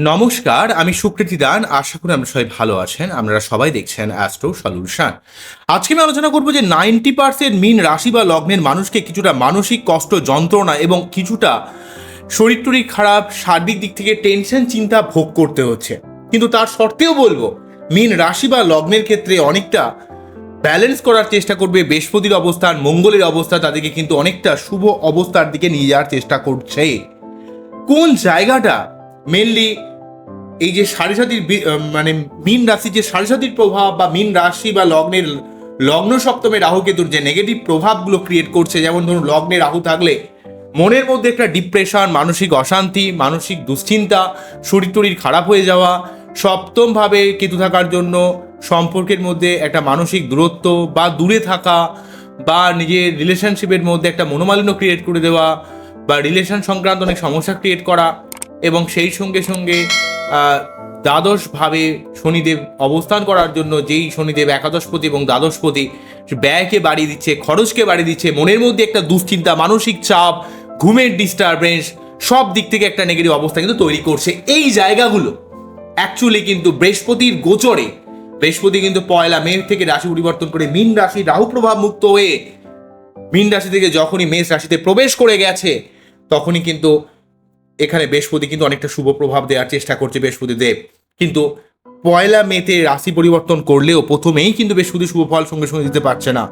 নমস্কার, আমি সুকৃতি দান। আশা করি আমরা সবাই ভালো আছেন। আপনারা সবাই দেখছেন অ্যাস্ট্রো সলিউশন আজকে আমি আলোচনা করব যে নাইনটি পার্সেন্ট মিন রাশি বা লগ্নের মানুষকে কিছুটা মানসিক কষ্ট, যন্ত্রণা এবং কিছুটা শরীর টরীর খারাপ, সার্বিক দিক থেকে টেনশন, চিন্তা ভোগ করতে হচ্ছে। কিন্তু তার সত্ত্বেও বলব, মিন রাশি বা লগ্নের ক্ষেত্রে অনেকটা ব্যালেন্স করার চেষ্টা করবে। বৃহস্পতির অবস্থান, মঙ্গলের অবস্থা তাদেরকে কিন্তু অনেকটা শুভ অবস্থার দিকে নিয়ে যাওয়ার চেষ্টা করছে। কোন জায়গাটা মেনলি এই যে সাড়ে সাতির মানে মিন রাশির যে সাড়ে সাতির প্রভাব বা মিন রাশি বা লগ্নের লগ্ন সপ্তমে রাহু কেতুর যে নেগেটিভ প্রভাবগুলো ক্রিয়েট করছে, যেমন ধরুন লগ্নে রাহু থাকলে মনের মধ্যে একটা ডিপ্রেশন মানসিক অশান্তি, মানসিক দুশ্চিন্তা, শরীর টরীর খারাপ হয়ে যাওয়া সপ্তমভাবে কেতু থাকার জন্য সম্পর্কের মধ্যে একটা মানসিক দূরত্ব বা দূরে থাকা বা নিজের রিলেশনশিপের মধ্যে একটা মনোমালিন্য ক্রিয়েট করে দেওয়া বা রিলেশন সংক্রান্ত অনেক সমস্যা ক্রিয়েট করা এবং সেই সঙ্গে সঙ্গে দ্বাদশভাবে শনিদেব অবস্থান করার জন্য যেই শনিদেব একাদশপতি এবং দ্বাদশপতি ব্যয়কে বাড়িয়ে দিচ্ছে, খরচকে বাড়িয়ে দিচ্ছে, মনের মধ্যে একটা দুশ্চিন্তা, মানসিক চাপ, ঘুমের ডিস্টারবেন্স সব দিক থেকে একটা নেগেটিভ অবস্থা কিন্তু তৈরি করছে। এই জায়গাগুলো অ্যাকচুয়ালি কিন্তু বৃহস্পতির গোচরে, বৃহস্পতি কিন্তু পয়লা মে থেকে রাশি পরিবর্তন করে মীন রাশি রাহু প্রভাব মুক্ত হয়ে, মীন রাশি থেকে যখনই মেষ রাশিতে প্রবেশ করে গেছে, তখনই কিন্তু এখানে বৃহস্পতি কিন্তু অনেকটা শুভ প্রভাব দেওয়ার চেষ্টা করছে বৃহস্পতি দেব কিন্তু পয়লা মেতে রাশি পরিবর্তন করলেও প্রথমেই কিন্তু বৃহস্পতি শুভ ফল সঙ্গে সঙ্গে দিতে পারছে না।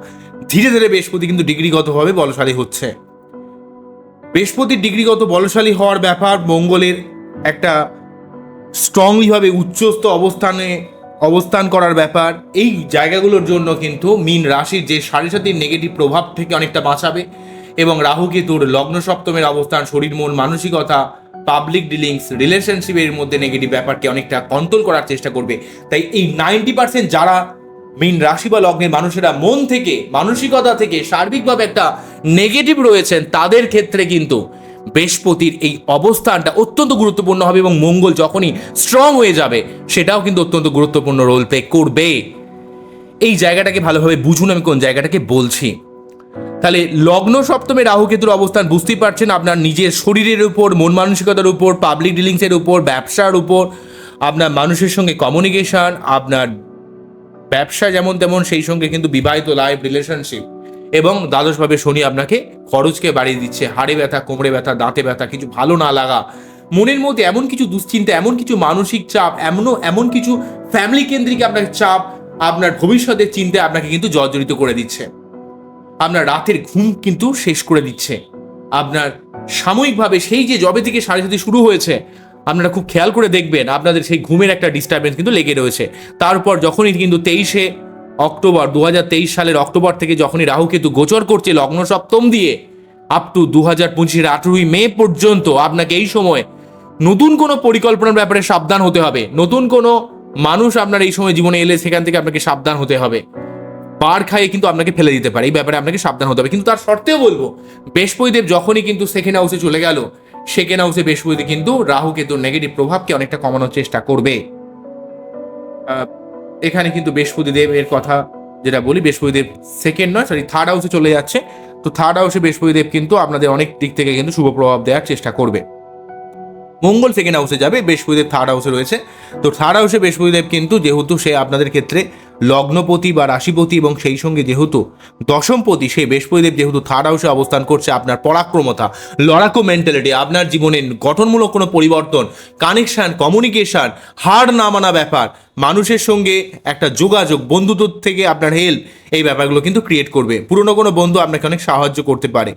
ধীরে ধীরে বৃহস্পতি কিন্তু ডিগ্রিগতভাবে বলশালী হচ্ছে। বৃহস্পতির ডিগ্রিগত বলশালী হওয়ার ব্যাপার মঙ্গলের একটা স্ট্রংলিভাবে উচ্চস্থ অবস্থানে অবস্থান করার ব্যাপার, এই জায়গাগুলোর জন্য কিন্তু মিন রাশির যে সাড়ে সাতির নেগেটিভ প্রভাব থেকে অনেকটা বাঁচাবে এবং রাহু কেতুর লগ্ন সপ্তমের অবস্থান, শরীর, মন, মানসিকতা পাবলিক ডিলিংস রিলেশনশিপের মধ্যে নেগেটিভ ব্যাপারকে অনেকটা কন্ট্রোল করার চেষ্টা করবে। তাই এই নাইনটি পার্সেন্ট যারা মিন রাশি বা লগ্নের মানুষেরা মন থেকে, মানসিকতা থেকে সার্বিকভাবে একটা নেগেটিভ রয়েছেন, তাদের ক্ষেত্রে কিন্তু বৃহস্পতির এই অবস্থানটা অত্যন্ত গুরুত্বপূর্ণ হবে এবং মঙ্গল যখনই স্ট্রং হয়ে যাবে, সেটাও কিন্তু অত্যন্ত গুরুত্বপূর্ণ রোল প্লে করবে। এই জায়গাটাকে ভালোভাবে বুঝুন আমি কোন জায়গাটাকে বলছি। তাহলে লগ্ন সপ্তমে রাহু কেতুর অবস্থান বুঝতেই পারছেন আপনার নিজের শরীরের উপর, মন মানসিকতার উপর পাবলিক ডিলিংসের উপর, ব্যবসার উপর, আপনার মানুষের সঙ্গে কমিউনিকেশন আপনার ব্যবসা যেমন তেমন, সেই সঙ্গে কিন্তু বিবাহিত লাইফ রিলেশনশিপ এবং দ্বাদশভাবে শনি আপনাকে খরচকে বাড়িয়ে দিচ্ছে, হাড়ে ব্যথা, কোমরে ব্যথা, দাঁতে ব্যথা, কিছু ভালো না লাগা, মনের মধ্যে এমন কিছু দুশ্চিন্তা, এমন কিছু মানসিক চাপ, এমনও, এমন কিছু ফ্যামিলি কেন্দ্রিক আপনার চাপ, আপনার ভবিষ্যতের চিন্তায় আপনাকে কিন্তু জর্জরিত করে দিচ্ছে। আপনার রাতের ঘুম কিন্তু শেষ করে দিচ্ছে। আপনার সাময়িকভাবে সেই যে জবে থেকে সাড়ে সাথে শুরু হয়েছে, আপনারা খুব খেয়াল করে দেখবেন, আপনাদের সেই ঘুমের একটা ডিস্টারবেন্স কিন্তু লেগে রয়েছে। তারপর যখনই কিন্তু তেইশে অক্টোবর দু হাজার তেইশ সালের অক্টোবর থেকে যখনই রাহু কেতু গোচর করছে লগ্ন সপ্তম দিয়ে আপ টু দু হাজার পঁচিশের আঠেরোই মে পর্যন্ত আপনাকে এই সময় নতুন কোনো পরিকল্পনার ব্যাপারে সাবধান হতে হবে। নতুন কোনো মানুষ আপনার এই সময় জীবনে এলে সেখান থেকে আপনাকে সাবধান হতে হবে। পার খাইয়ে কিন্তু আপনাকে ফেলে দিতে পারে। এই ব্যাপারে আপনাকে সাবধান হতে হবে। কিন্তু তার সত্ত্বেও বলব, বৃহস্পতিদেব যখনই কিন্তু সেকেন্ড হাউসে চলে গেল সেকেন্ড হাউসে বৃহস্পতি কিন্তু রাহু কেতুর নেগেটিভ প্রভাবকে অনেকটা কমানোর চেষ্টা করবে। এখানে কিন্তু বৃহস্পতি দেব এর কথা যেটা বলি বৃহস্পতি দেব সেকেন্ড নয় সরি থার্ড হাউসে চলে যাচ্ছে। তো থার্ড হাউসে বৃহস্পতি দেব কিন্তু আপনাদের অনেক দিক থেকে কিন্তু শুভ প্রভাব দেওয়ার চেষ্টা করবে। মঙ্গল সেকেন্ড হাউসে যাবে, বৃহস্পতিদেব থার্ড হাউসে রয়েছে। তো থার্ড হাউসে বৃহস্পতিদেব কিন্তু যেহেতু সে আপনাদের ক্ষেত্রে লগ্নপতি বা রাশিপতি এবং সেই সঙ্গে যেহেতু দশমপতি, সেই বৃহস্পতিদেব যেহেতু থার্ড হাউসে অবস্থান করছে, আপনার পরাক্রমতা, লড়াকু মেন্টালিটি আপনার জীবনের গঠনমূলক কোনো পরিবর্তন কানেকশান কমিউনিকেশান হার না মানা ব্যাপার মানুষের সঙ্গে একটা যোগাযোগ, বন্ধুত্ব থেকে আপনার হেল্প এই ব্যাপারগুলো কিন্তু ক্রিয়েট করবে। পুরনো কোনো বন্ধু আপনাকে অনেক সাহায্য করতে পারে।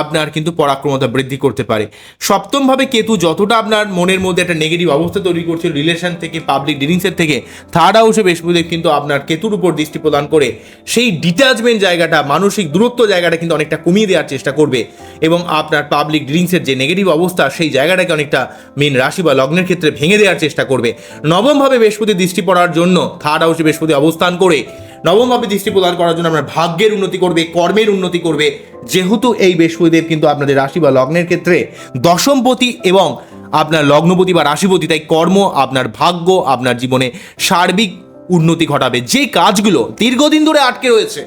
আপনার কিন্তু পরাক্রমতা বৃদ্ধি করতে পারে। সপ্তমভাবে কেতু যতটা আপনার মনের মধ্যে একটা নেগেটিভ অবস্থা তৈরি করছে রিলেশন থেকে পাবলিক ডিলিংসের থেকে থার্ড হাউসে বৃহস্পতিদেব কিন্তু আপনার কেতুর উপর দৃষ্টি প্রদান করে, সেই ডিটাচমেন্ট জায়গাটা, মানসিক দূরত্ব জায়গাটা কিন্তু অনেকটা কমিয়ে দেওয়ার চেষ্টা করবে এবং আপনার পাবলিক ডিলিংসের যে নেগেটিভ অবস্থা, সেই জায়গাটাকে অনেকটা মেন রাশি বা লগ্নের ক্ষেত্রে ভেঙে দেওয়ার চেষ্টা করবে। নবমভাবে বৃহস্পতি দৃষ্টি পড়ার জন্য থার্ড হাউসে বৃহস্পতি অবস্থান করে নবমভাবে দৃষ্টি প্রদান করার জন্য আপনার ভাগ্যের উন্নতি করবে, কর্মের উন্নতি করবে। যেহেতু এই বৃহস্পতিদেব কিন্তু আপনাদের রাশি বা লগ্নের ক্ষেত্রে দশমপতি এবং আপনার লগ্নপতি বা রাশিপতি, তাই কর্ম আপনার ভাগ্য আপনার জীবনে সার্বিক উন্নতি ঘটাবে। যে কাজগুলো দীর্ঘদিন ধরে আটকে রয়েছে,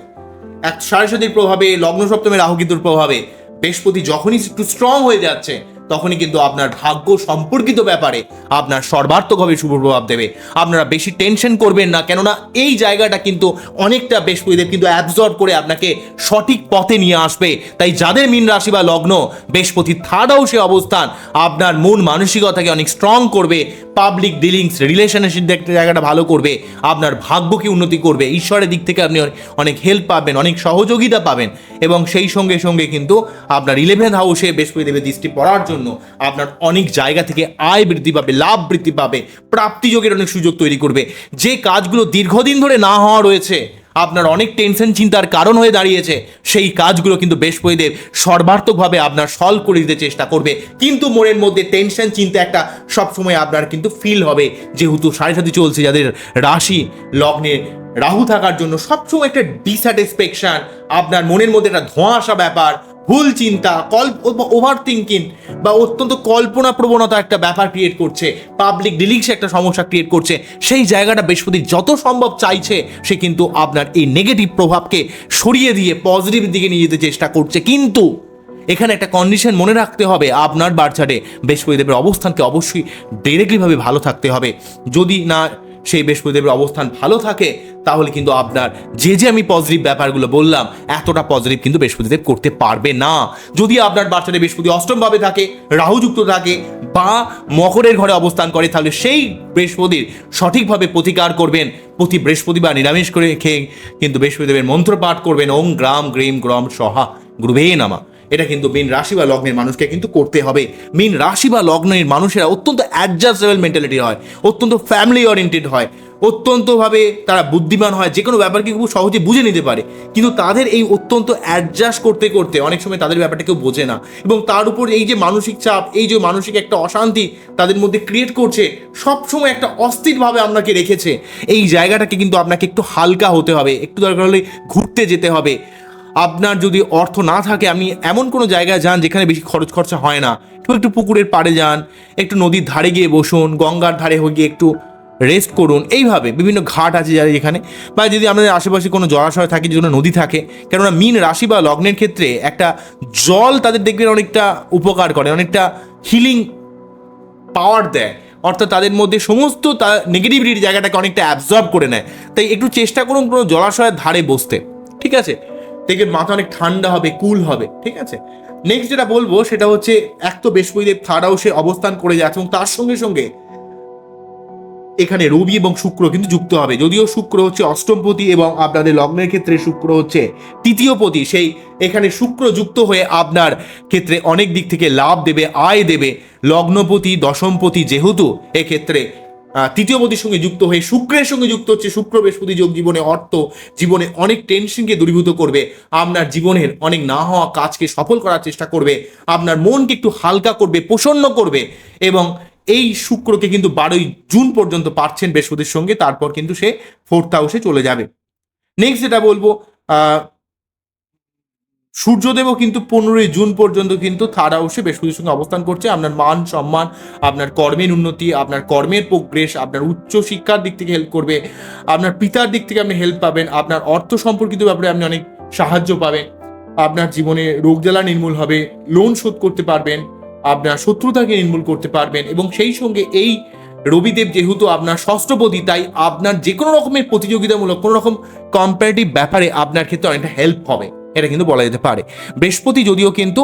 এক সাড়ে সাতির প্রভাবে, লগ্ন সপ্তমের রাহু কেতুর প্রভাবে, বৃহস্পতি যখনই একটু স্ট্রং হয়ে যাচ্ছে তখনই কিন্তু আপনার ভাগ্য সম্পর্কিত ব্যাপারে আপনার সর্বার্থকভাবে শুভ প্রভাব দেবে। আপনারা বেশি টেনশন করবেন না, কেননা এই জায়গাটা কিন্তু অনেকটা বৃহস্পতিদেব কিন্তু অ্যাবজর্ব করে আপনাকে সঠিক পথে নিয়ে আসবে। তাই যাদের মীন রাশি বা লগ্ন, বৃহস্পতি থার্ড হাউসে অবস্থান, আপনার মন মানসিকতাকে অনেক স্ট্রং করবে পাবলিক ডিলিংস রিলেশনশিপ দেখতে জায়গাটা ভালো করবে, আপনার ভাগ্যকে উন্নতি করবে, ঈশ্বরের দিক থেকে আপনি অনেক হেল্প পাবেন, অনেক সহযোগিতা পাবেন। এবং সেই সঙ্গে সঙ্গে কিন্তু আপনার ইলেভেন্থ হাউসে বৃহস্পতিদেবের দৃষ্টি পড়ার জন্য আপনার অনেক জায়গা থেকে আয় বৃদ্ধি পাবে, লাভ বৃদ্ধি পাবে প্রাপ্তিযোগের অনেক সুযোগ তৈরি করবে। যে কাজগুলো দীর্ঘদিন ধরে না হওয়া রয়েছে, আপনার অনেক টেনশন চিন্তার কারণ হয়ে দাঁড়িয়েছে, সেই কাজগুলো কিন্তু বৃহস্পতিদেব সর্বার্থকভাবে আপনার সলভ করে দিতে চেষ্টা করবে। কিন্তু মনের মধ্যে টেনশন চিন্তা একটা সবসময় আপনার কিন্তু ফিল হবে। যেহেতু সাড়ে সাথে চলছে যাদের রাশি লগ্নে রাহু থাকার জন্য সবসময় একটা ডিস্যাটিসফ্যাকশন আপনার মনের মধ্যে একটা ধোঁয়াশা ব্যাপার, ভুল চিন্তা কল্প ওভার থিঙ্কিং বা অত্যন্ত কল্পনা প্রবণতা একটা ব্যাপার ক্রিয়েট করছে পাবলিক ডিলিংস একটা সমস্যা ক্রিয়েট করছে, সেই জায়গাটা বৃহস্পতি যত সম্ভব চাইছে, সে কিন্তু আপনার এই নেগেটিভ প্রভাবকে সরিয়ে দিয়ে পজিটিভ দিকে নিয়ে যেতে চেষ্টা করছে। কিন্তু এখানে একটা কন্ডিশন মনে রাখতে হবে আপনার বার্চারে বৃহস্পতিদেবের অবস্থানকে অবশ্যই ডিরেক্টলিভাবে ভালো থাকতে হবে। যদি না সেই বৃহস্পতিদেবের অবস্থান ভালো থাকে, তাহলে কিন্তু আপনার যে যে আমি পজিটিভ ব্যাপারগুলো বললাম, এতটা পজিটিভ কিন্তু বৃহস্পতিদেব করতে পারবে না। যদি আপনার বাচ্চাটা বৃহস্পতি অষ্টমভাবে থাকে, রাহুযুক্ত থাকে, বা মকরের ঘরে অবস্থান করে, তাহলে সেই বৃহস্পতির সঠিকভাবে প্রতিকার করবেন। প্রতি বৃহস্পতিবার নিরামিষ করে খেয়ে কিন্তু বৃহস্পতিদেবের মন্ত্র পাঠ করবেন। ওং গ্রাম, গ্রিম, গ্রম, সহা, গুরুবে নামা। এটা কিন্তু মীন রাশি বা লগ্নের মানুষকে কিন্তু করতে হবে। মীন রাশি বা লগ্নের মানুষেরা অত্যন্ত অ্যাডজাস্টেবল মেন্টালিটি হয়, অত্যন্ত ফ্যামিলি ওরিয়েন্টেড হয়, অত্যন্তভাবে তারা বুদ্ধিমান হয় যে কোনো ব্যাপারকে খুব সহজে বুঝে নিতে পারে। কিন্তু তাদের এই অত্যন্ত অ্যাডজাস্ট করতে করতে অনেক সময় তাদের ব্যাপারটা কেউ বোঝে না। এবং তার উপর এই যে মানসিক চাপ, এই যে মানসিক একটা অশান্তি তাদের মধ্যে ক্রিয়েট করছে, সবসময় একটা অস্থিরভাবে আপনাকে রেখেছে। এই জায়গাটাকে কিন্তু আপনাকে একটু হালকা হতে হবে, একটু দরকার হলে ঘুরতে যেতে হবে। আপনার যদি অর্থ না থাকে, আপনি এমন কোনো জায়গায় যান যেখানে বেশি খরচ খরচা হয় না। একটু একটু পুকুরের পাড়ে যান, একটু নদীর ধারে গিয়ে বসুন, গঙ্গার ধারে হয়ে গিয়ে একটু রেস্ট করুন। এইভাবে বিভিন্ন ঘাট আছে যারা এখানে বা যদি আমাদের আশেপাশে কোনো জলাশয় থাকে যে নদী থাকে, কেননা মিন রাশি বা লগ্নের ক্ষেত্রে একটা জল তাদের দেখবেন অনেকটা উপকার করে, অনেকটা হিলিং পাওয়ার দেয়। অর্থাৎ তাদের মধ্যে সমস্ত তা নেগেটিভিটির জায়গাটাকে অনেকটা অ্যাবজর্ব করে নেয়। তাই একটু চেষ্টা করুন কোনো জলাশয়ের ধারে বসতে। ঠিক আছে? দেখবেন মাথা অনেক ঠান্ডা হবে, কুল হবে, ঠিক আছে? নেক্সট যেটা বলব সেটা হচ্ছে, এক তো বৃহস্পতিদেব থার্ড হাউসে অবস্থান করে যাচ্ছে এবং তার সঙ্গে সঙ্গে এখানে রবি এবং শুক্র কিন্তু যুক্ত হবে। যদিও শুক্র হচ্ছে অষ্টমপতি এবং আপনাদের লগ্নের ক্ষেত্রে শুক্র হচ্ছে তৃতীয়পতি সেই এখানে শুক্র যুক্ত হয়ে আপনার ক্ষেত্রে অনেক দিক থেকে লাভ দেবে, আয় দেবে। লগ্নপতি দশমপতি যেহেতু, এক্ষেত্রে তৃতীয়পতির সঙ্গে যুক্ত হয়ে, শুক্রের সঙ্গে যুক্ত হচ্ছে শুক্র বৃহস্পতি যোগ জীবনে অর্থ, জীবনে অনেক টেনশনকে দূরীভূত করবে, আপনার জীবনের অনেক না হওয়া কাজকে সফল করার চেষ্টা করবে, আপনার মনকে একটু হালকা করবে, প্রসন্ন করবে এবং এই শুক্রকে কিন্তু বারোই জুন পর্যন্ত পাচ্ছেন বৃহস্পতির সঙ্গে, তারপর কিন্তু সে ফোর্থ হাউসে চলে যাবে। নেক্সট যেটা বলব সূর্যদেবও কিন্তু পনেরোই জুন পর্যন্ত কিন্তু থার্ড হাউসে বৃহস্পতির সঙ্গে অবস্থান করছে। আপনার মান সম্মান, আপনার কর্মের উন্নতি, আপনার কর্মের প্রোগ্রেস আপনার উচ্চ শিক্ষার দিক থেকে হেল্প করবে, আপনার পিতার দিক থেকে আপনি হেল্প পাবেন, আপনার অর্থ সম্পর্কিত ব্যাপারে আপনি অনেক সাহায্য পাবেন, আপনার জীবনে রোগ জ্বালা নির্মূল হবে লোন শোধ করতে পারবেন, আপনার শত্রুতাকে নির্মূল করতে পারবেন এবং সেই সঙ্গে এই রবিদেব যেহেতু আপনার ষষ্ঠপতি তাই আপনার যে কোনো রকমের প্রতিযোগিতামূলক কোনো রকম কম্পারেটিভ ব্যাপারে আপনার ক্ষেত্রে অনেকটা হেল্প হবে। এটা কিন্তু বলা যেতে পারে। বৃহস্পতি যদিও কিন্তু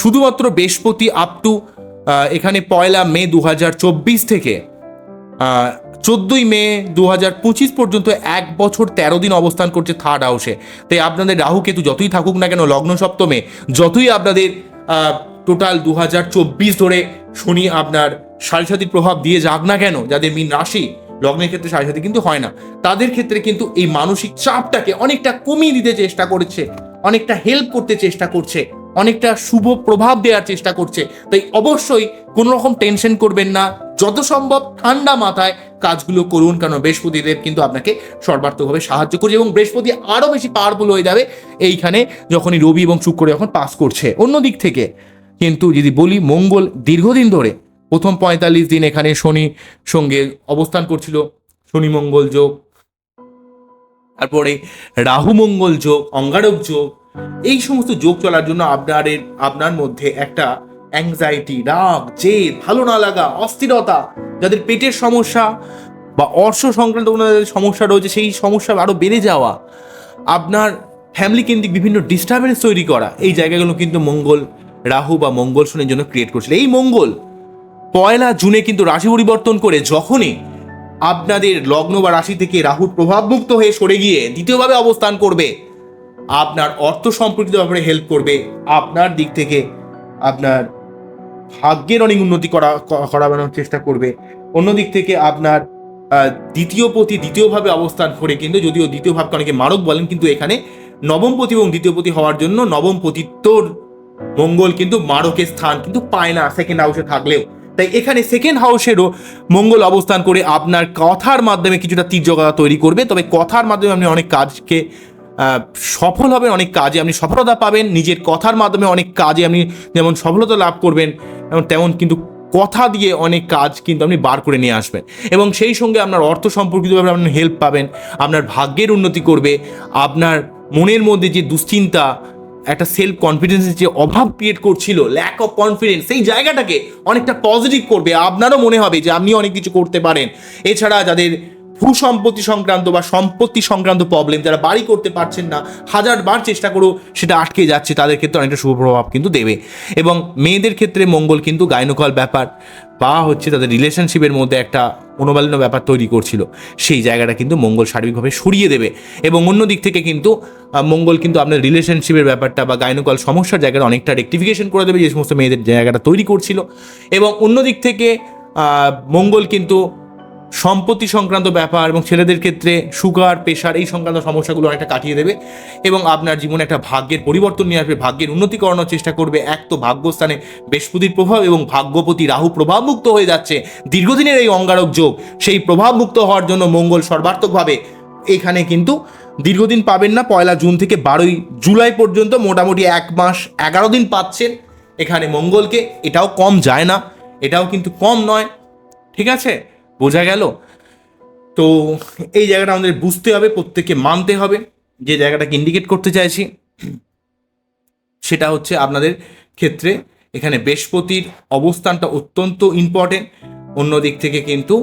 শুধুমাত্র বৃহস্পতি আপ টু এখানে পয়লা মে দুহাজার চব্বিশ থেকে চোদ্দই মে দু পঁচিশ পর্যন্ত এক বছর তেরো দিন অবস্থান করছে থার্ড হাউসে তাই আপনাদের রাহু কেতু যতই থাকুক না কেন, লগ্ন সপ্তমে, যতই আপনাদের টোটাল দু হাজার চব্বিশ ধরে শনি আপনার সাড়ে প্রভাব দিয়ে যাক না কেন, যাদের মিন রাশি, লগ্নের ক্ষেত্রে সাড়ে কিন্তু হয় না। তাদের ক্ষেত্রে কিন্তু এই মানসিক চাপটাকে অনেকটা কমিয়ে দিতে চেষ্টা করছে অনেকটা হেল্প করতে চেষ্টা করছে, অনেকটা শুভ প্রভাব দেওয়ার চেষ্টা করছে। তাই অবশ্যই কোনো রকম টেনশন করবেন না, যত সম্ভব ঠান্ডা মাথায় কাজগুলো করুন কারণ বৃহস্পতিদেব কিন্তু আপনাকে সর্বার্থকভাবে সাহায্য করছে এবং বৃহস্পতি আরও বেশি পাওয়ারফুল হয়ে যাবে এইখানে যখনই রবি এবং শুক্র যখন পাস করছে। অন্য দিক থেকে কিন্তু যদি বলি মঙ্গল দীর্ঘদিন ধরে, প্রথম পঁয়তাল্লিশ দিন এখানে শনি সঙ্গে অবস্থান করছিল, শনি মঙ্গল যোগ তারপরে রাহু মঙ্গল যোগ, অঙ্গারক যোগ, এই সমস্ত যোগ চলার জন্য আপনার আপনার মধ্যে একটা অ্যাংজাইটি রাগ, জেদ, ভালো না লাগা, অস্থিরতা, যাদের পেটের সমস্যা বা অর্শ সংক্রান্ত কোনো সমস্যা রয়েছে, সেই সমস্যা আরও বেড়ে যাওয়া, আপনার ফ্যামিলি কেন্দ্রিক বিভিন্ন ডিস্টারবেন্স তৈরি করা, এই জায়গাগুলো কিন্তু মঙ্গল, রাহু বা মঙ্গল শনির জন্য ক্রিয়েট করছিল। এই মঙ্গল পয়লা জুনে কিন্তু রাশি পরিবর্তন করে যখনই আপনাদের লগ্ন বা রাশি থেকে রাহুর প্রভাবমুক্ত হয়ে সরে গিয়ে দ্বিতীয়ভাবে অবস্থান করবে। আপনার অর্থ সম্পর্কিত ব্যাপারে হেল্প করবে। আপনার দিক থেকে আপনার ভাগ্যের অনেক উন্নতি করা ক- করানোর চেষ্টা করবে। অন্য দিক থেকে আপনার দ্বিতীয় পতি দ্বিতীয়ভাবে অবস্থান করে কিন্তু যদিও দ্বিতীয় ভাবকে অনেকে মারক বলেন, কিন্তু এখানে নবমপতি এবং দ্বিতীয় পতি হওয়ার জন্য নবমপতিত্বর মঙ্গল কিন্তু মারকের স্থান কিন্তু পায় না সেকেন্ড হাউসে থাকলেও। তাই এখানে সেকেন্ড হাউসেরও মঙ্গল অবস্থান করে আপনার কথার মাধ্যমে কিছুটা তীর্যকতা তৈরি করবে। তবে কথার মাধ্যমে আপনি অনেক কাজকে সফল হবেন, অনেক কাজে আপনি সফলতা পাবেন, নিজের কথার মাধ্যমে অনেক কাজে আপনি যেমন সফলতা লাভ করবেন, এবং তেমন কিন্তু কথা দিয়ে অনেক কাজ কিন্তু আপনি বার করে নিয়ে আসবেন। এবং সেই সঙ্গে আপনার অর্থ সম্পর্কিতভাবে আপনি হেল্প পাবেন, আপনার ভাগ্যের উন্নতি করবে, আপনার মনের মধ্যে যে দুশ্চিন্তা একটা সেলফ কনফিডেন্সের যে অভাব ক্রিয়েট করছিল ল্যাক অফ কনফিডেন্স সেই জায়গাটাকে অনেকটা পজিটিভ করবে। আপনারও মনে হবে যে আপনি অনেক কিছু করতে পারেন। এছাড়া যাদের ভূ সম্পত্তি সংক্রান্ত বা সম্পত্তি সংক্রান্ত প্রবলেম যারা বাড়ি করতে পারছেন না, হাজারবার চেষ্টা করেও সেটা আটকে যাচ্ছে, তাদের ক্ষেত্রে অনেকটা শুভ প্রভাব কিন্তু দেবে। এবং মেয়েদের ক্ষেত্রে মঙ্গল কিন্তু গাইনোকল ব্যাপার, বা হচ্ছে তাদের রিলেশনশিপের মধ্যে একটা অনুবালিন্য ব্যাপার তৈরি করছিল। সেই জায়গাটা কিন্তু মঙ্গল সার্বিকভাবে সরিয়ে দেবে। এবং অন্য দিক থেকে কিন্তু মঙ্গল কিন্তু আপনার রিলেশনশিপের ব্যাপারটা বা গাইনোকল সমস্যার জায়গাটা অনেকটা রেক্টিফিকেশন করে দেবে, যে সমস্ত মেয়েদের জায়গাটা তৈরি করছিল। এবং অন্য দিক থেকে মঙ্গল কিন্তু সম্পত্তি সংক্রান্ত ব্যাপার এবং ছেলেদের ক্ষেত্রে সুগার, প্রেশার এই সংক্রান্ত সমস্যাগুলো অনেকটা কাটিয়ে দেবে এবং আপনার জীবনে একটা ভাগ্যের পরিবর্তন নিয়ে আসবে, ভাগ্যের উন্নতি করানোর চেষ্টা করবে। এক তো ভাগ্যস্থানে বৃহস্পতির প্রভাব এবং ভাগ্যপতি রাহু প্রভাবমুক্ত হয়ে যাচ্ছে। দীর্ঘদিনের এই অঙ্গারক যোগ সেই প্রভাবমুক্ত হওয়ার জন্য মঙ্গল সর্বার্থকভাবে এখানে কিন্তু দীর্ঘদিন পাবেন না। পয়লা জুন থেকে বারোই জুলাই পর্যন্ত মোটামুটি এক মাস এগারো দিন পাচ্ছেন এখানে মঙ্গলকে। এটাও কম যায় না, এটাও কিন্তু কম নয়। ঠিক আছে? বোঝা গেল? তো এই জায়গাটা আমাদের বুঝতে হবে, প্রত্যেককে মানতে হবে। যে জায়গাটাকে ইন্ডিকেট করতে চাইছি, সেটা হচ্ছে আপনাদের ক্ষেত্রে এখানে বৃহস্পতির অবস্থানটা অত্যন্ত ইম্পর্টেন্ট অন্য দিক থেকে কিন্তু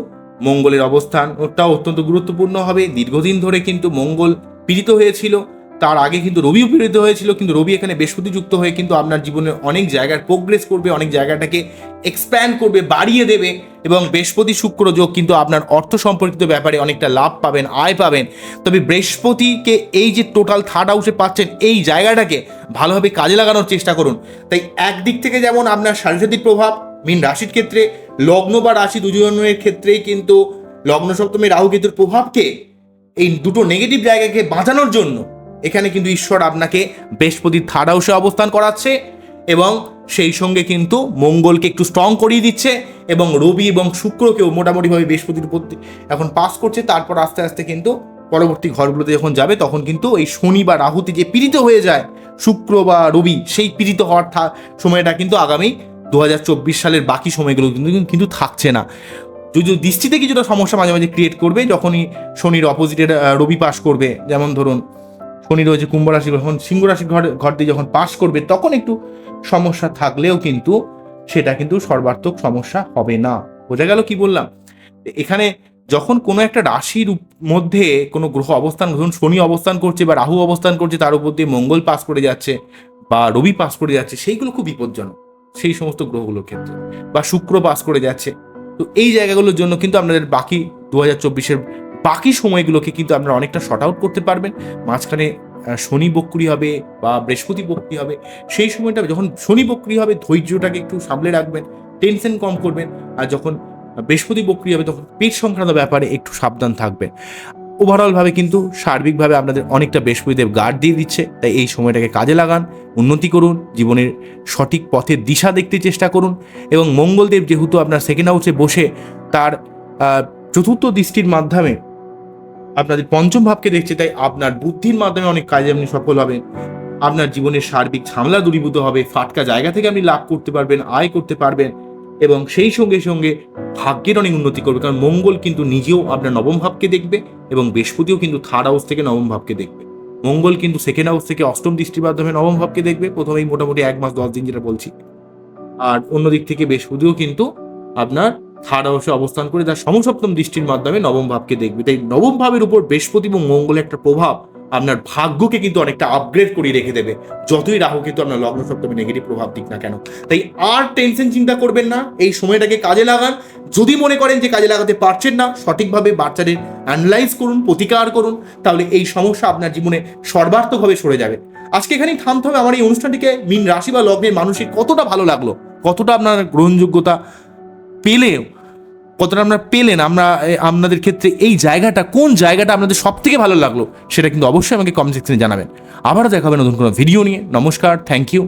মঙ্গলের অবস্থান ওটাও অত্যন্ত গুরুত্বপূর্ণ হবে। দীর্ঘদিন ধরে কিন্তু মঙ্গল পীড়িত হয়েছিল, তার আগে কিন্তু রবিও পীড়িত হয়েছিল, কিন্তু রবি এখানে বৃহস্পতি যুক্ত হয়ে কিন্তু আপনার জীবনে অনেক জায়গার প্রোগ্রেস করবে, অনেক জায়গাটাকে এক্সপ্যান্ড করবে, বাড়িয়ে দেবে এবং বৃহস্পতি শুক্র যোগ কিন্তু আপনার অর্থ সম্পর্কিত ব্যাপারে অনেকটা লাভ পাবেন, আয় পাবেন। তবে বৃহস্পতিকে এই যে টোটাল থার্ড হাউসে পাচ্ছেন, এই জায়গাটাকে ভালোভাবে কাজে লাগানোর চেষ্টা করুন। তাই একদিক থেকে যেমন আপনার সাংস্কৃতিক প্রভাব, মিন রাশির ক্ষেত্রে লগ্ন বা রাশি দুজনের ক্ষেত্রেই কিন্তু লগ্ন সপ্তমী রাহু কেতুর প্রভাবকে এই দুটো নেগেটিভ জায়গাকে বাঁচানোর জন্য এখানে কিন্তু ঈশ্বর আপনাকে বৃহস্পতির থার্ড হাউসে অবস্থান করাচ্ছে। এবং সেই সঙ্গে কিন্তু মঙ্গলকে একটু স্ট্রং করিয়ে দিচ্ছে এবং রবি এবং শুক্রকেও মোটামুটিভাবে বৃহস্পতির উপর এখন পাস করছে। তারপর আস্তে আস্তে কিন্তু পরবর্তী ঘরগুলোতে যখন যাবে, তখন কিন্তু এই শনি বা রাহুতে যে পীড়িত হয়ে যায়, শুক্র বা রবি, সেই পীড়িত হওয়ার সময়টা কিন্তু আগামী দু হাজার চব্বিশ সালের বাকি সময়গুলো কিন্তু কিন্তু থাকছে না। যদিও দৃষ্টিতে কিছুটা সমস্যা মাঝে মাঝে ক্রিয়েট করবে, যখনই শনির অপোজিটে রবি পাস করবে, যেমন ধরুন শনি রয়েছে কুম্ভ রাশি, যখন সিংহ রাশির ঘর ঘর দিয়ে যখন পাশ করবে, তখন একটু সমস্যা থাকলেও কিন্তু সেটা কিন্তু সর্বার্থক সমস্যা হবে না। বোঝা গেল কি বললাম? এখানে যখন কোনো একটা রাশির মধ্যে কোনো গ্রহ অবস্থান, ধরুন শনি অবস্থান করছে বা রাহু অবস্থান করছে, তার উপর দিয়ে মঙ্গল পাস করে যাচ্ছে বা রবি পাস করে যাচ্ছে, সেইগুলো খুব বিপজ্জনক সেই সমস্ত গ্রহগুলোর ক্ষেত্রে বা শুক্র পাস করে যাচ্ছে। তো এই জায়গাগুলোর জন্য কিন্তু আপনাদের বাকি দু হাজার চব্বিশের বাকি সময়গুলোকে কিন্তু আপনারা অনেকটা শর্ট আউট করতে পারবেন। মাঝখানে শনি বক্রি হবে বা বৃহস্পতি বক্রি হবে। সেই সময়টা যখন শনি বক্রি হবে, ধৈর্যটাকে একটু সামলে রাখবেন টেনশন কম করবেন। আর যখন বৃহস্পতি বক্রি হবে, তখন পেট সংক্রান্ত ব্যাপারে একটু সাবধান থাকবেন। ওভারঅলভাবে কিন্তু সার্বিকভাবে আপনাদের অনেকটা বৃহস্পতিদেব গার্ড দিয়ে দিচ্ছে। তাই এই সময়টাকে কাজে লাগান, উন্নতি করুন, জীবনের সঠিক পথের দিশা দেখতে চেষ্টা করুন এবং মঙ্গলদেব যেহেতু আপনার সেকেন্ড হাউসে বসে, তার চতুর্থ দৃষ্টির মাধ্যমে আপনাদের পঞ্চম ভাবকে দেখছে, তাই আপনার বুদ্ধির মাধ্যমে অনেক কাজে আপনি সফল হবেন। আপনার জীবনের সার্বিক ঝামেলা দূরীভূত হবে, ফাটকা জায়গা থেকে আপনি লাভ করতে পারবেন, আয় করতে পারবেন এবং সেই সঙ্গে সঙ্গে ভাগ্যের অনেক উন্নতি করবে, কারণ মঙ্গল কিন্তু নিজেও আপনার নবম ভাবকে দেখবে এবং বৃহস্পতিও কিন্তু থার্ড হাউস থেকে নবম ভাবকে দেখবে। মঙ্গল কিন্তু সেকেন্ড হাউস থেকে অষ্টম দৃষ্টির মাধ্যমে নবম ভাবকে দেখবে, প্রথমেই মোটামুটি এক মাস দশ দিন যেটা বলছি। আর অন্য দিক থেকে বৃহস্পতিও কিন্তু আপনার থার্ড হাউসে অবস্থান করে তার সমসপ্তম দৃষ্টির মাধ্যমে নবম ভাবকে দেখবে। তাই নবম ভাবের উপর বৃহস্পতি এবং মঙ্গলের একটা প্রভাব আপনার ভাগ্যকে কিন্তু অনেকটা আপগ্রেড করিয়ে রেখে দেবে। যতই রাহু কিন্তু আপনার লগ্ন সপ্তমে নেগেটিভ প্রভাব দিক না কেন। তাই আর টেনশন চিন্তা করবেন না, এই সময়টাকে কাজে লাগান। যদি মনে করেন যে কাজে লাগাতে পারছেন না, সঠিকভাবে বাচ্চাদের অ্যানালাইজ করুন, প্রতিকার করুন, তাহলে এই সমস্যা আপনার জীবনে সর্বার্থকভাবে সরে যাবে। আজকে এখানেই থামতে হবে। আমার এই অনুষ্ঠানটিকে মিন রাশি বা লগ্নের মানুষের কতটা ভালো লাগল, কতটা আপনার গ্রহণযোগ্যতা পেলেও, কতটা আপনারা পেলেন আমরা আপনাদের ক্ষেত্রে এই জায়গাটা, কোন জায়গাটা আপনাদের সব থেকে ভালো লাগল, সেটা কিন্তু অবশ্যই আমাকে কমেন্ট সেকশনে জানাবেন। আবারও দেখাবেন নতুন কোনো ভিডিও নিয়ে। নমস্কার থ্যাংক ইউ